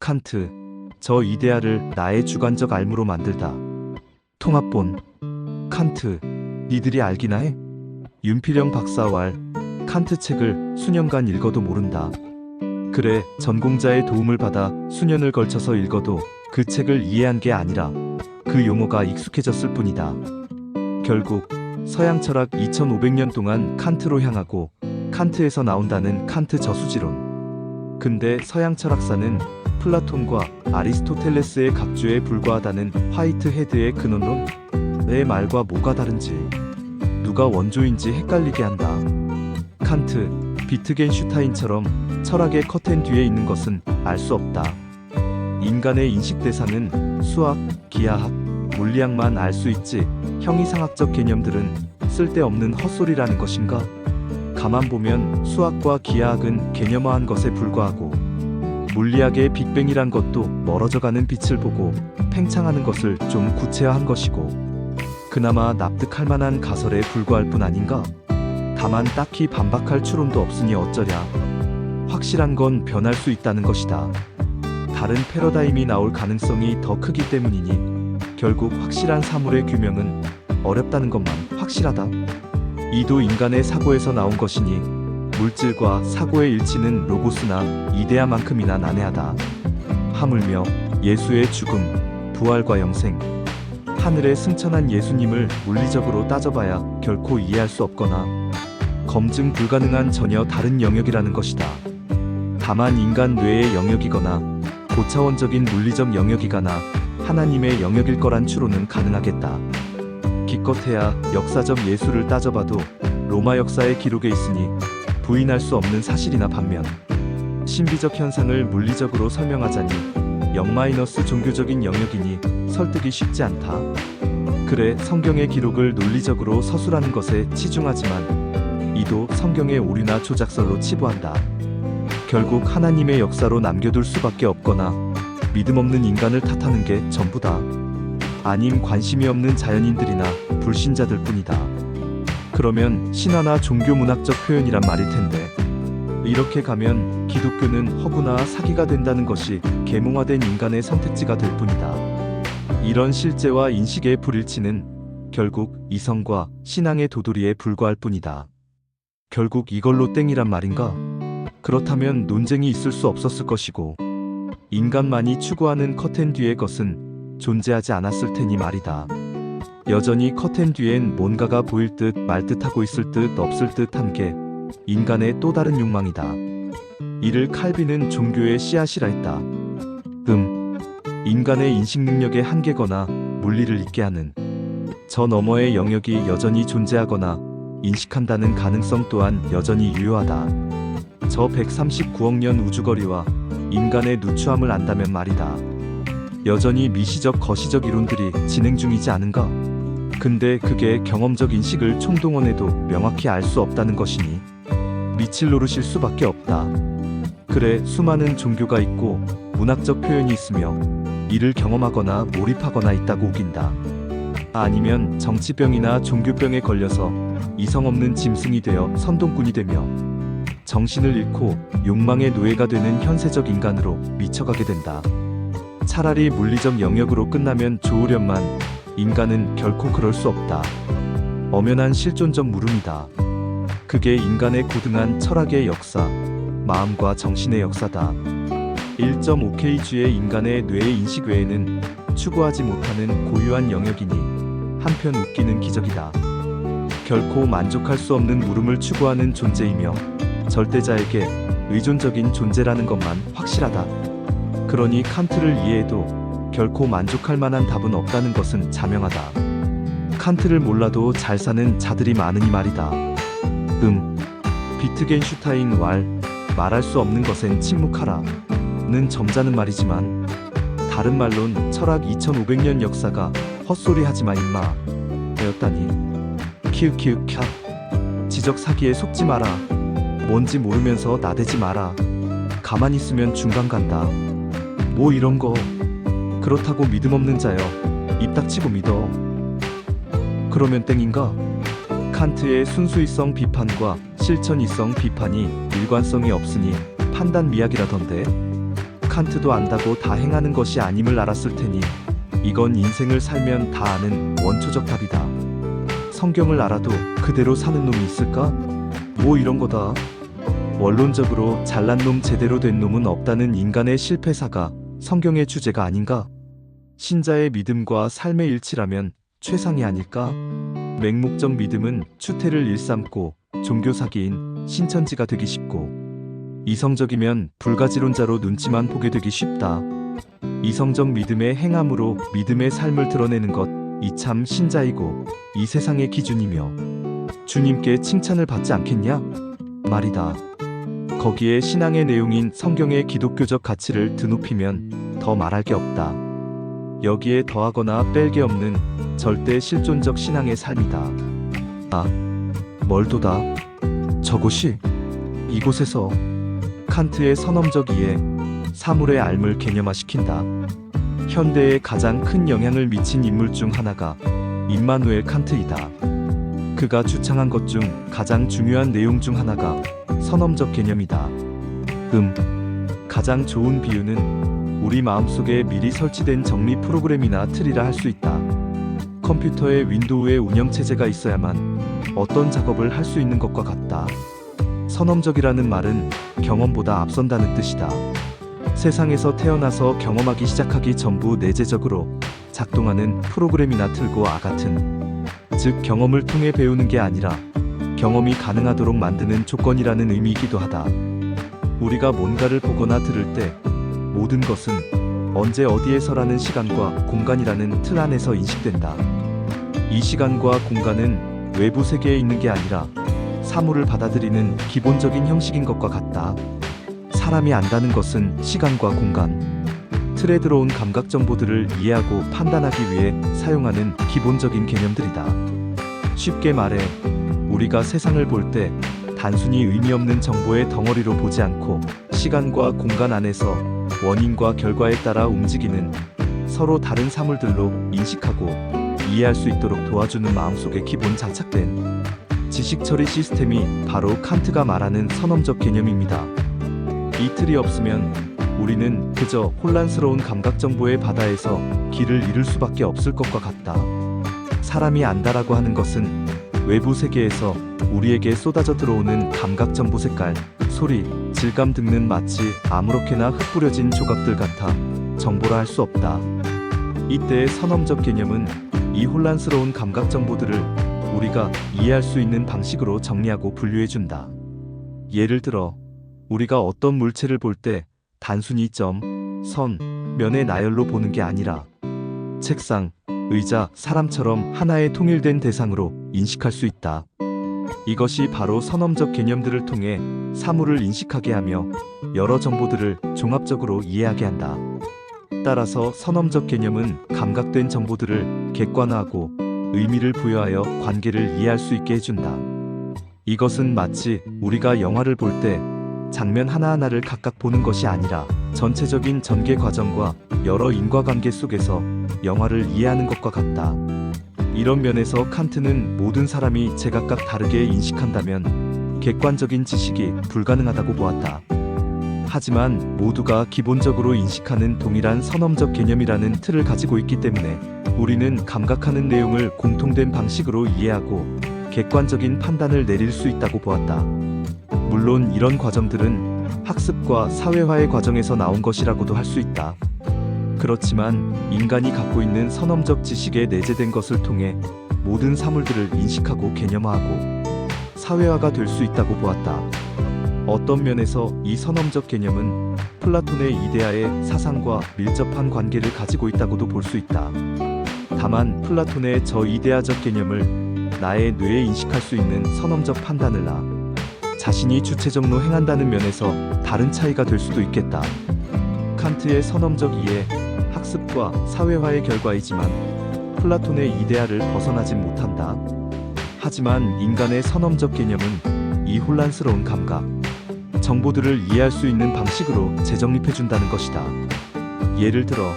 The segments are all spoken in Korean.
칸트, 저 이데아를 나의 주관적 알무로 만들다. 통합본, 칸트, 니들이 알기나 해? 윤필영 박사왈, 칸트 책을 수년간 읽어도 모른다. 그래, 전공자의 도움을 받아 수년을 걸쳐서 읽어도 그 책을 이해한 게 아니라 그 용어가 익숙해졌을 뿐이다. 결국 서양 철학 2500년 동안 칸트로 향하고 칸트에서 나온다는 칸트 저수지론. 근데 서양 철학사는 플라톤과 아리스토텔레스의 각주에 불과하다는 화이트 헤드의 근원론? 내 말과 뭐가 다른지 누가 원조인지 헷갈리게 한다. 칸트, 비트겐슈타인처럼 철학의 커튼 뒤에 있는 것은 알 수 없다. 인간의 인식 대상은 수학, 기하학, 물리학만 알 수 있지 형이상학적 개념들은 쓸데없는 헛소리라는 것인가? 가만 보면 수학과 기하학은 개념화한 것에 불과하고 물리학의 빅뱅이란 것도 멀어져가는 빛을 보고 팽창하는 것을 좀 구체화한 것이고 그나마 납득할 만한 가설에 불과할 뿐 아닌가? 다만 딱히 반박할 추론도 없으니 어쩌랴. 확실한 건 변할 수 있다는 것이다. 다른 패러다임이 나올 가능성이 더 크기 때문이니 결국 확실한 사물의 규명은 어렵다는 것만 확실하다. 이도 인간의 사고에서 나온 것이니 물질과 사고의 일치는 로고스나 이데아만큼이나 난해하다. 하물며 예수의 죽음, 부활과 영생, 하늘에 승천한 예수님을 물리적으로 따져봐야 결코 이해할 수 없거나 검증 불가능한 전혀 다른 영역이라는 것이다. 다만 인간 뇌의 영역이거나 고차원적인 물리적 영역이거나 하나님의 영역일 거란 추론은 가능하겠다. 기껏해야 역사적 예수를 따져봐도 로마 역사의 기록에 있으니 부인할 수 없는 사실이나 반면 신비적 현상을 물리적으로 설명하자니 0 종교적인 영역이니 설득이 쉽지 않다. 그래 성경의 기록을 논리적으로 서술하는 것에 치중하지만 이도 성경의 오류나 조작설로 치부한다. 결국 하나님의 역사로 남겨둘 수밖에 없거나 믿음 없는 인간을 탓하는 게 전부다. 아님 관심이 없는 자연인들이나 불신자들 뿐이다. 그러면 신화나 종교 문학적 표현이란 말일 텐데. 이렇게 가면 기독교는 허구나 사기가 된다는 것이 계몽화된 인간의 선택지가 될 뿐이다. 이런 실제와 인식의 불일치는 결국 이성과 신앙의 도돌이에 불과할 뿐이다. 결국 이걸로 땡이란 말인가? 그렇다면 논쟁이 있을 수 없었을 것이고 인간만이 추구하는 커튼 뒤의 것은 존재하지 않았을 테니 말이다. 여전히 커튼 뒤엔 뭔가가 보일 듯 말 듯하고 있을 듯 없을 듯한 게 인간의 또 다른 욕망이다. 이를 칼빈은 종교의 씨앗이라 했다. 음, 인간의 인식 능력의 한계거나 물리를 잊게 하는 저 너머의 영역이 여전히 존재하거나 인식한다는 가능성 또한 여전히 유효하다. 저 139억 년 우주거리와 인간의 누추함을 안다면 말이다. 여전히 미시적 거시적 이론들이 진행 중이지 않은가? 근데 그게 경험적 인식을 총동원해도 명확히 알 수 없다는 것이니 미칠 노릇일 수밖에 없다. 그래 수많은 종교가 있고 문학적 표현이 있으며 이를 경험하거나 몰입하거나 있다고 우긴다. 아니면 정치병이나 종교병에 걸려서 이성 없는 짐승이 되어 선동꾼이 되며 정신을 잃고 욕망의 노예가 되는 현세적 인간으로 미쳐가게 된다. 차라리 물리적 영역으로 끝나면 좋으련만 인간은 결코 그럴 수 없다. 엄연한 실존적 물음이다. 그게 인간의 고등한 철학의 역사, 마음과 정신의 역사다. 1.5kg의 인간의 뇌의 인식 외에는 추구하지 못하는 고유한 영역이니 한편 웃기는 기적이다. 결코 만족할 수 없는 물음을 추구하는 존재이며 절대자에게 의존적인 존재라는 것만 확실하다. 그러니 칸트를 이해해도 결코 만족할 만한 답은 없다는 것은 자명하다. 칸트를 몰라도 잘 사는 자들이 많으니 말이다. 음, 비트겐슈타인 왈, 말할 수 없는 것엔 침묵하라. 는 점잖은 말이지만, 다른 말론 철학 2500년 역사가 헛소리 하지마 임마. 되었다니. 키읔키읔 캬. 지적 사기에 속지 마라. 뭔지 모르면서 나대지 마라. 가만히 있으면 중간 간다. 뭐 이런 거. 그렇다고 믿음 없는 자여. 입 닥치고 믿어. 그러면 땡인가? 칸트의 순수이성 비판과 실천이성 비판이 일관성이 없으니 판단 미학이라던데. 칸트도 안다고 다 행하는 것이 아님을 알았을 테니 이건 인생을 살면 다 아는 원초적 답이다. 성경을 알아도 그대로 사는 놈이 있을까? 뭐 이런 거다. 원론적으로 잘난 놈 제대로 된 놈은 없다는 인간의 실패사가 성경의 주제가 아닌가? 신자의 믿음과 삶의 일치라면 최상이 아닐까? 맹목적 믿음은 추태를 일삼고 종교 사기인 신천지가 되기 쉽고 이성적이면 불가지론자로 눈치만 보게 되기 쉽다. 이성적 믿음의 행함으로 믿음의 삶을 드러내는 것, 이 참 신자이고 이 세상의 기준이며 주님께 칭찬을 받지 않겠냐? 말이다. 거기에 신앙의 내용인 성경의 기독교적 가치를 드높이면 더 말할 게 없다. 여기에 더하거나 뺄 게 없는 절대 실존적 신앙의 삶이다. 아, 멀도다. 저곳이 이곳에서 칸트의 선엄적 이해, 사물의 알물 개념화시킨다. 현대에 가장 큰 영향을 미친 인물 중 하나가 임마누엘 칸트이다. 그가 주창한 것 중 가장 중요한 내용 중 하나가 선엄적 개념이다. 음, 가장 좋은 비유는 우리 마음속에 미리 설치된 정리 프로그램이나 틀이라 할 수 있다. 컴퓨터에 윈도우의 운영체제가 있어야만 어떤 작업을 할 수 있는 것과 같다. 선엄적이라는 말은 경험보다 앞선다는 뜻이다. 세상에서 태어나서 경험하기 시작하기 전부 내재적으로 작동하는 프로그램이나 틀과 같은 즉 경험을 통해 배우는 게 아니라 경험이 가능하도록 만드는 조건이라는 의미이기도 하다. 우리가 뭔가를 보거나 들을 때 모든 것은 언제 어디에서라는 시간과 공간이라는 틀 안에서 인식된다. 이 시간과 공간은 외부 세계에 있는 게 아니라 사물을 받아들이는 기본적인 형식인 것과 같다. 사람이 안다는 것은 시간과 공간, 틀에 들어온 감각 정보들을 이해하고 판단하기 위해 사용하는 기본적인 개념들이다. 쉽게 말해, 우리가 세상을 볼 때 단순히 의미 없는 정보의 덩어리로 보지 않고 시간과 공간 안에서 원인과 결과에 따라 움직이는 서로 다른 사물들로 인식하고 이해할 수 있도록 도와주는 마음속에 기본 장착된 지식 처리 시스템이 바로 칸트가 말하는 선엄적 개념입니다. 이 틀이 없으면 우리는 그저 혼란스러운 감각 정보의 바다에서 길을 잃을 수밖에 없을 것과 같다. 사람이 안다라고 하는 것은 외부 세계에서 우리에게 쏟아져 들어오는 감각 정보 색깔, 소리, 질감 등은 마치 아무렇게나 흩뿌려진 조각들 같아 정보라 할 수 없다. 이때의 선엄적 개념은 이 혼란스러운 감각 정보들을 우리가 이해할 수 있는 방식으로 정리하고 분류해 준다. 예를 들어 우리가 어떤 물체를 볼 때 단순히 점, 선, 면의 나열로 보는 게 아니라 책상, 의자, 사람처럼 하나의 통일된 대상으로 인식할 수 있다. 이것이 바로 선엄적 개념들을 통해 사물을 인식하게 하며 여러 정보들을 종합적으로 이해하게 한다. 따라서 선엄적 개념은 감각된 정보들을 객관화하고 의미를 부여하여 관계를 이해할 수 있게 해준다. 이것은 마치 우리가 영화를 볼때 장면 하나하나를 각각 보는 것이 아니라 전체적인 전개 과정과 여러 인과관계 속에서 영화를 이해하는 것과 같다. 이런 면에서 칸트는 모든 사람이 제각각 다르게 인식한다면 객관적인 지식이 불가능하다고 보았다. 하지만 모두가 기본적으로 인식하는 동일한 선엄적 개념이라는 틀을 가지고 있기 때문에 우리는 감각하는 내용을 공통된 방식으로 이해하고 객관적인 판단을 내릴 수 있다고 보았다. 물론 이런 과정들은 학습과 사회화의 과정에서 나온 것이라고도 할 수 있다. 그렇지만 인간이 갖고 있는 선엄적 지식에 내재된 것을 통해 모든 사물들을 인식하고 개념화하고 사회화가 될 수 있다고 보았다. 어떤 면에서 이 선엄적 개념은 플라톤의 이데아의 사상과 밀접한 관계를 가지고 있다고도 볼 수 있다. 다만 플라톤의 저 이데아적 개념을 나의 뇌에 인식할 수 있는 선엄적 판단을 나 자신이 주체적로 행한다는 면에서 다른 차이가 될 수도 있겠다. 칸트의 선엄적 이해, 학습과 사회화의 결과이지만 플라톤의 이데아를 벗어나진 못한다. 하지만 인간의 선엄적 개념은 이 혼란스러운 감각, 정보들을 이해할 수 있는 방식으로 재정립해준다는 것이다. 예를 들어,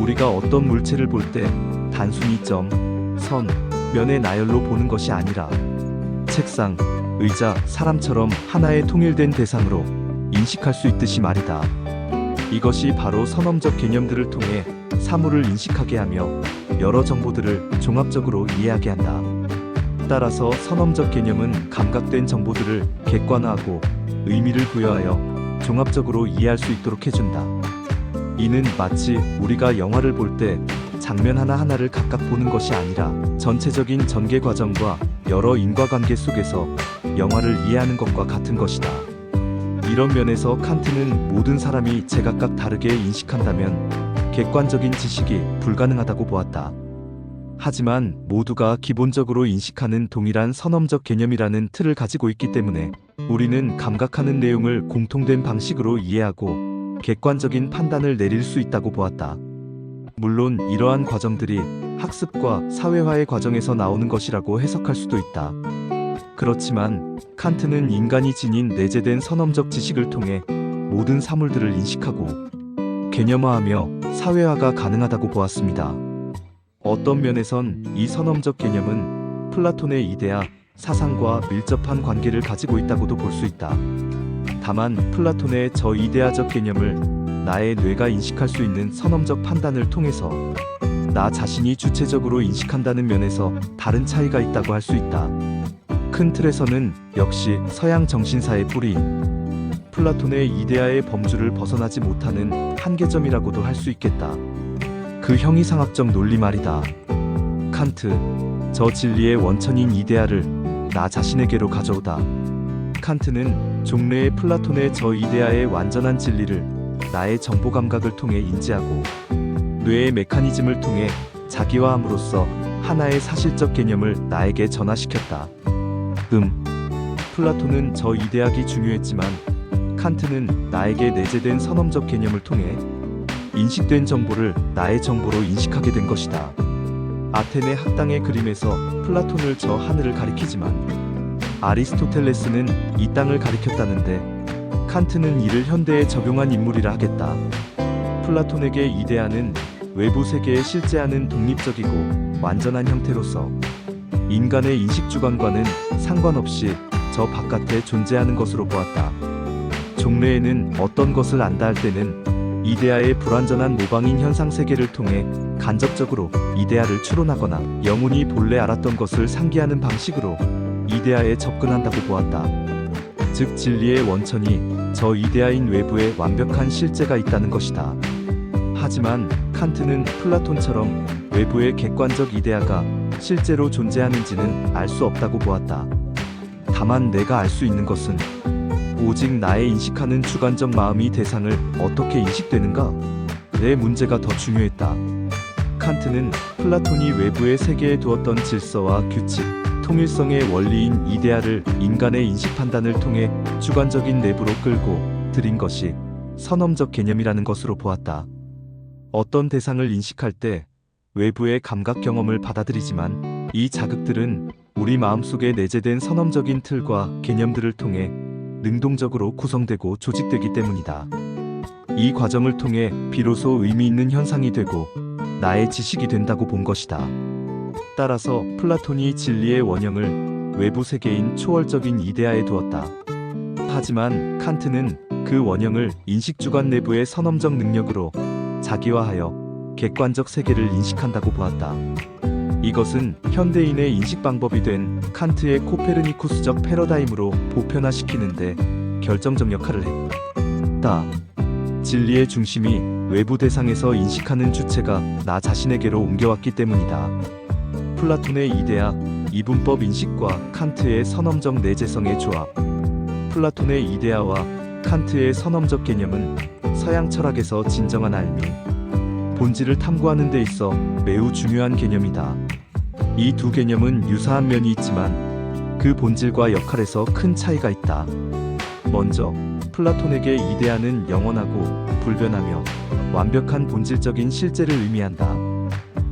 우리가 어떤 물체를 볼 때 단순히 점, 선, 면의 나열로 보는 것이 아니라 책상, 의자, 사람처럼 하나의 통일된 대상으로 인식할 수 있듯이 말이다. 이것이 바로 선험적 개념들을 통해 사물을 인식하게 하며 여러 정보들을 종합적으로 이해하게 한다. 따라서 선험적 개념은 감각된 정보들을 객관화하고 의미를 부여하여 종합적으로 이해할 수 있도록 해준다. 이는 마치 우리가 영화를 볼 때 장면 하나하나를 각각 보는 것이 아니라 전체적인 전개 과정과 여러 인과관계 속에서 영화를 이해하는 것과 같은 것이다. 이런 면에서 칸트는 모든 사람이 제각각 다르게 인식한다면 객관적인 지식이 불가능하다고 보았다. 하지만 모두가 기본적으로 인식하는 동일한 선험적 개념이라는 틀을 가지고 있기 때문에 우리는 감각하는 내용을 공통된 방식으로 이해하고 객관적인 판단을 내릴 수 있다고 보았다. 물론 이러한 과정들이 학습과 사회화의 과정에서 나오는 것이라고 해석할 수도 있다. 그렇지만 칸트는 인간이 지닌 내재된 선험적 지식을 통해 모든 사물들을 인식하고 개념화하며 사회화가 가능하다고 보았습니다. 어떤 면에선 이 선험적 개념은 플라톤의 이데아, 사상과 밀접한 관계를 가지고 있다고도 볼 수 있다. 다만 플라톤의 저 이데아적 개념을 나의 뇌가 인식할 수 있는 선험적 판단을 통해서 나 자신이 주체적으로 인식한다는 면에서 다른 차이가 있다고 할 수 있다. 큰 틀에서는 역시 서양 정신사의 뿌리인 플라톤의 이데아의 범주를 벗어나지 못하는 한계점이라고도 할 수 있겠다. 그 형이상학적 논리 말이다. 칸트, 저 진리의 원천인 이데아를 나 자신에게로 가져오다. 칸트는 종래의 플라톤의 저 이데아의 완전한 진리를 나의 정보 감각을 통해 인지하고 뇌의 메커니즘을 통해 자기화함으로써 하나의 사실적 개념을 나에게 전하시켰다. 음, 플라톤은 저 이데아기 중요했지만 칸트는 나에게 내재된 선험적 개념을 통해 인식된 정보를 나의 정보로 인식하게 된 것이다. 아테네 학당의 그림에서 플라톤을 저 하늘을 가리키지만 아리스토텔레스는 이 땅을 가리켰다는데 칸트는 이를 현대에 적용한 인물이라 하겠다. 플라톤에게 이데아는 외부 세계에 실제하는 독립적이고 완전한 형태로서 인간의 인식 주관과는 상관없이 저 바깥에 존재하는 것으로 보았다. 종래에는 어떤 것을 안다 할 때는 이데아의 불완전한 모방인 현상 세계를 통해 간접적으로 이데아를 추론하거나 영혼이 본래 알았던 것을 상기하는 방식으로 이데아에 접근한다고 보았다. 즉 진리의 원천이 저 이데아인 외부에 완벽한 실제가 있다는 것이다. 하지만 칸트는 플라톤처럼 외부의 객관적 이데아가 실제로 존재하는지는 알 수 없다고 보았다. 다만 내가 알 수 있는 것은 오직 나의 인식하는 주관적 마음이 대상을 어떻게 인식되는가? 내 문제가 더 중요했다. 칸트는 플라톤이 외부의 세계에 두었던 질서와 규칙, 통일성의 원리인 이데아를 인간의 인식 판단을 통해 주관적인 내부로 끌고 들인 것이 선험적 개념이라는 것으로 보았다. 어떤 대상을 인식할 때 외부의 감각 경험을 받아들이지만 이 자극들은 우리 마음속에 내재된 선험적인 틀과 개념들을 통해 능동적으로 구성되고 조직되기 때문이다. 이 과정을 통해 비로소 의미 있는 현상이 되고 나의 지식이 된다고 본 것이다. 따라서 플라톤이 진리의 원형을 외부 세계인 초월적인 이데아에 두었다. 하지만 칸트는 그 원형을 인식주관 내부의 선험적 능력으로 자기화하여 객관적 세계를 인식한다고 보았다. 이것은 현대인의 인식 방법이 된 칸트의 코페르니쿠스적 패러다임으로 보편화시키는데 결정적 역할을 했다. 진리의 중심이 외부 대상에서 인식하는 주체가 나 자신에게로 옮겨왔기 때문이다. 플라톤의 이데아, 이분법 인식과 칸트의 선험적 내재성의 조합. 플라톤의 이데아와 칸트의 선험적 개념은 서양 철학에서 진정한 알미, 본질을 탐구하는 데 있어 매우 중요한 개념이다. 이 두 개념은 유사한 면이 있지만 그 본질과 역할에서 큰 차이가 있다. 먼저 플라톤에게 이데아는 영원하고 불변하며 완벽한 본질적인 실제를 의미한다.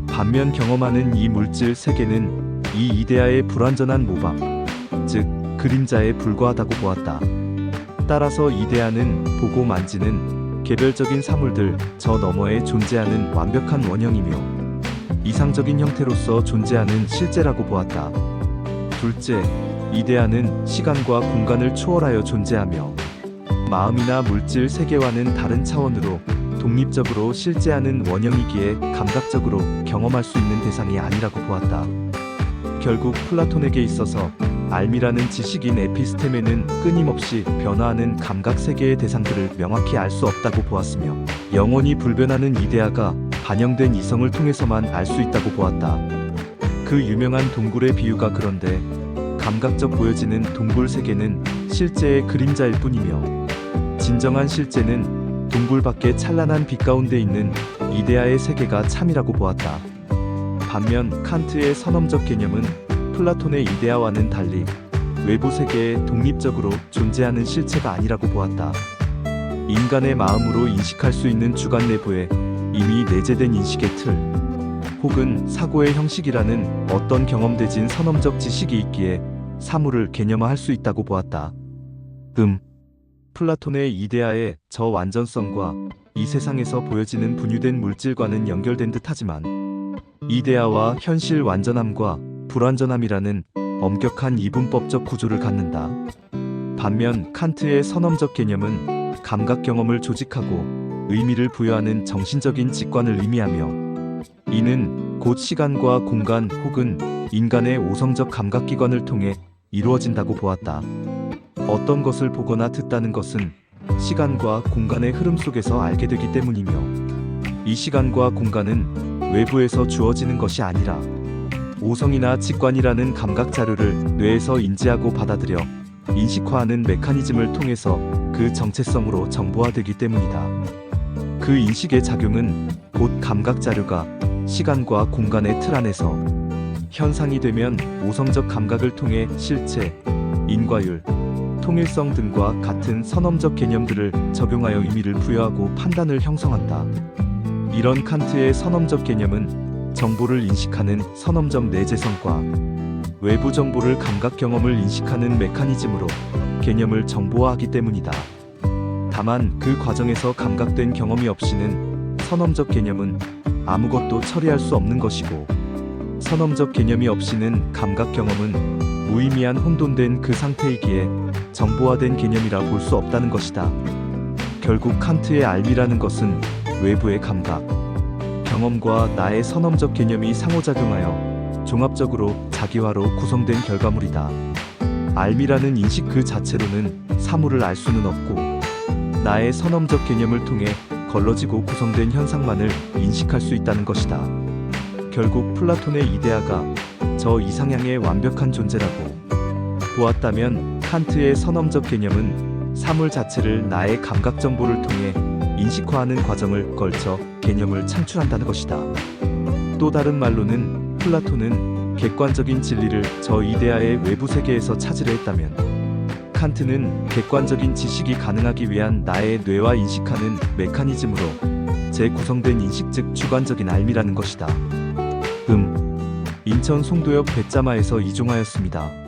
반면 경험하는 이 물질 세계는 이 이데아의 불완전한 모방, 즉 그림자에 불과하다고 보았다. 따라서 이데아는 보고 만지는 개별적인 사물들 저 너머에 존재하는 완벽한 원형이며 이상적인 형태로서 존재하는 실제라고 보았다. 둘째, 이데아는 시간과 공간을 초월하여 존재하며 마음이나 물질 세계와는 다른 차원으로 독립적으로 실제하는 원형이기에 감각적으로 경험할 수 있는 대상이 아니라고 보았다. 결국 플라톤에게 있어서 알미라는 지식인 에피스테메는 끊임없이 변화하는 감각 세계의 대상들을 명확히 알 수 없다고 보았으며 영원히 불변하는 이데아가 반영된 이성을 통해서만 알 수 있다고 보았다. 그 유명한 동굴의 비유가 그런데 감각적 보여지는 동굴 세계는 실제의 그림자일 뿐이며 진정한 실제는 동굴 밖의 찬란한 빛 가운데 있는 이데아의 세계가 참이라고 보았다. 반면 칸트의 선험적 개념은 플라톤의 이데아와는 달리 외부 세계에 독립적으로 존재하는 실체가 아니라고 보았다. 인간의 마음으로 인식할 수 있는 주관 내부에 이미 내재된 인식의 틀, 혹은 사고의 형식이라는 어떤 경험되진 선험적 지식이 있기에 사물을 개념화할 수 있다고 보았다. 음. 플라톤의 이데아의 저 완전성과 이 세상에서 보여지는 분유된 물질과는 연결된 듯하지만 이데아와 현실 완전함과 불완전함이라는 엄격한 이분법적 구조를 갖는다. 반면 칸트의 선험적 개념은 감각 경험을 조직하고 의미를 부여하는 정신적인 직관을 의미하며 이는 곧 시간과 공간 혹은 인간의 오성적 감각기관을 통해 이루어진다고 보았다. 어떤 것을 보거나 듣다는 것은 시간과 공간의 흐름 속에서 알게 되기 때문이며 이 시간과 공간은 외부에서 주어지는 것이 아니라 오성이나 직관이라는 감각 자료를 뇌에서 인지하고 받아들여 인식화하는 메커니즘을 통해서 그 정체성으로 정보화되기 때문이다. 그 인식의 작용은 곧 감각 자료가 시간과 공간의 틀 안에서 현상이 되면 오성적 감각을 통해 실체, 인과율, 통일성 등과 같은 선험적 개념들을 적용하여 의미를 부여하고 판단을 형성한다. 이런 칸트의 선험적 개념은 정보를 인식하는 선험적 내재성과 외부 정보를 감각 경험을 인식하는 메커니즘으로 개념을 정보화하기 때문이다. 다만 그 과정에서 감각된 경험이 없이는 선험적 개념은 아무것도 처리할 수 없는 것이고 선험적 개념이 없이는 감각 경험은 무의미한 혼돈된 그 상태이기에 정보화된 개념이라 볼 수 없다는 것이다. 결국 칸트의 알미라는 것은 외부의 감각, 경험과 나의 선험적 개념이 상호작용하여 종합적으로 자기화로 구성된 결과물이다. 알미라는 인식 그 자체로는 사물을 알 수는 없고 나의 선험적 개념을 통해 걸러지고 구성된 현상만을 인식할 수 있다는 것이다. 결국 플라톤의 이데아가 저 이상향의 완벽한 존재라고 보았다면 칸트의 선험적 개념은 사물 자체를 나의 감각 정보를 통해 인식화하는 과정을 걸쳐 개념을 창출한다는 것이다. 또 다른 말로는 플라톤은 객관적인 진리를 저 이데아의 외부 세계에서 찾으려 했다면 칸트는 객관적인 지식이 가능하기 위한 나의 뇌와 인식하는 메커니즘으로 재구성된 인식 즉 주관적인 알미라는 것이다. 음. 인천 송도역 배짜마에서 이종하였습니다.